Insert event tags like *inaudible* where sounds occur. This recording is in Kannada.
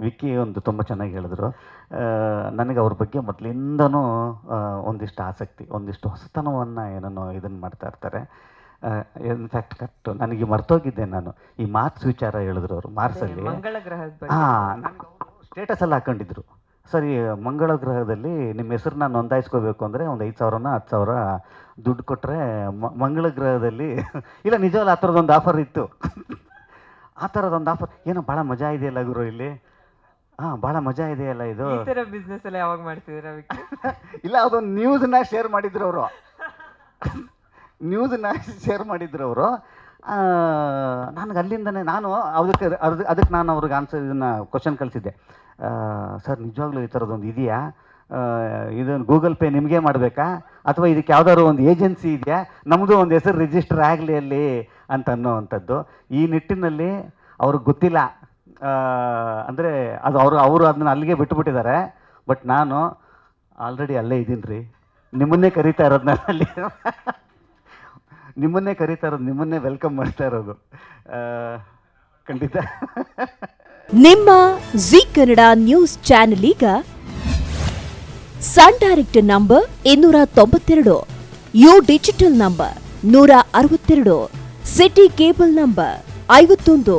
ವಿಕ್ಕಿ ಒಂದು ತುಂಬ ಚೆನ್ನಾಗಿ ಹೇಳಿದ್ರು. ನನಗೆ ಅವ್ರ ಬಗ್ಗೆ ಮೊದಲಿಂದನೂ ಒಂದಿಷ್ಟು ಆಸಕ್ತಿ ಒಂದಿಷ್ಟು ಹೊಸತನವನ್ನು ಏನೋ ಇದನ್ನು ಮಾಡ್ತಾ ಇರ್ತಾರೆ. ಇನ್ಫ್ಯಾಕ್ಟ್ ಕರೆಕ್ಟ್ ನನಗೆ ಮರ್ತೋಗಿದ್ದೆ ನಾನು. ಈ ಮಾರ್ಕ್ಸ್ ವಿಚಾರ ಹೇಳಿದ್ರು ಅವರು ಮಾರ್ಕ್ಸಲ್ಲಿ. ಹಾಂ ಸ್ಟೇಟಸ್ ಎಲ್ಲ ಹಾಕೊಂಡಿದ್ರು. ಸರಿ ಮಂಗಳ ಗ್ರಹದಲ್ಲಿ ನಿಮ್ಮ ಹೆಸರನ್ನ ನೋಂದಾಯಿಸ್ಕೋಬೇಕು ಅಂದರೆ ಒಂದು ಐದು ಸಾವಿರನ ಹತ್ತು ಸಾವಿರ ದುಡ್ಡು ಕೊಟ್ಟರೆ ಮಂಗಳ ಗ್ರಹದಲ್ಲಿ *laughs* ಇಲ್ಲ ನಿಜವಲ್ಲ ಆ ಥರದೊಂದು ಆಫರ್ ಇತ್ತು. *laughs* ಆ ಥರದೊಂದು ಆಫರ್ ಏನೋ ಭಾಳ ಮಜಾ ಇದೆಯಲ್ಲ ಗುರು ಇಲ್ಲಿ? ಹಾಂ ಭಾಳ ಮಜಾ ಇದೆಯಲ್ಲ ಇದು? ಈ ತರ ಬಿಸ್ನೆಸ್ ಎಲ್ಲ ಯಾವಾಗ ಮಾಡ್ತಿದ್ದೀರಾ ವಿಕ್ಕಿ *laughs* ಇಲ್ಲ ಅದೊಂದು ನ ಶೇರ್ ಮಾಡಿದ್ರು ಅವರು. ನ್ಯೂಸನ್ನ ಶೇರ್ ಮಾಡಿದ್ರು ಅವರು. ನನಗೆ ಅಲ್ಲಿಂದನೇ ನಾನು ಅದಕ್ಕೆ ಅದಕ್ಕೆ ಅದಕ್ಕೆ ನಾನು ಅವ್ರಿಗೆ ಆನ್ಸರ್ ಇದನ್ನು ಕ್ವಶನ್ ಕಳಿಸಿದ್ದೆ. ಸರ್ ನಿಜವಾಗ್ಲೂ ಈ ಥರದೊಂದು ಇದೆಯಾ? ಇದನ್ನು ಗೂಗಲ್ ಪೇ ನಿಮಗೆ ಮಾಡಬೇಕಾ? ಅಥವಾ ಇದಕ್ಕೆ ಯಾವ್ದಾದ್ರು ಒಂದು ಏಜೆನ್ಸಿ ಇದೆಯಾ? ನಮ್ಮದು ಒಂದು ಹೆಸರು ರಿಜಿಸ್ಟರ್ ಆಗಲಿ ಅಲ್ಲಿ ಅಂತ ಅನ್ನೋವಂಥದ್ದು ಈ ನಿಟ್ಟಿನಲ್ಲಿ ಅವ್ರಿಗೆ ಗೊತ್ತಿಲ್ಲ. ಅಂದರೆ ಅದು ಅವರು ಅವರು ಅದನ್ನ ಅಲ್ಲಿಗೆ ಬಿಟ್ಟುಬಿಟ್ಟಿದ್ದಾರೆ ಬಟ್ ನಾನು ಆಲ್ರೆಡಿ ಅಲ್ಲೇ ಇದ್ದೀನಿ ರೀ ನಿಮ್ಮನ್ನೇ ಕರೀತಾ ಇರೋದು ನಾನು ಅಲ್ಲಿ. ನಿಮ್ಮನ್ನೇ ಕರೀತಾ ಇರೋದು, ನಿಮ್ಮನ್ನೇ ವೆಲ್ಕಮ್ ಮಾಡ್ತಾ ಇರೋದು. ಖಂಡಿತ. ನಿಮ್ಮ ಜಿ ಕನ್ನಡ ನ್ಯೂಸ್ ಚಾನೆಲ್ ಈಗ ಸನ್ ಡೈರೆಕ್ಟ್ ನಂಬರ್ ಇನ್ನೂರ ತೊಂಬತ್ತೆರಡು, ಯು ಡಿಜಿಟಲ್ ನಂಬರ್ ನೂರ ಅರವತ್ತೆರಡು, ಸಿಟಿ ಕೇಬಲ್ ನಂಬರ್ ಐವತ್ತೊಂದು.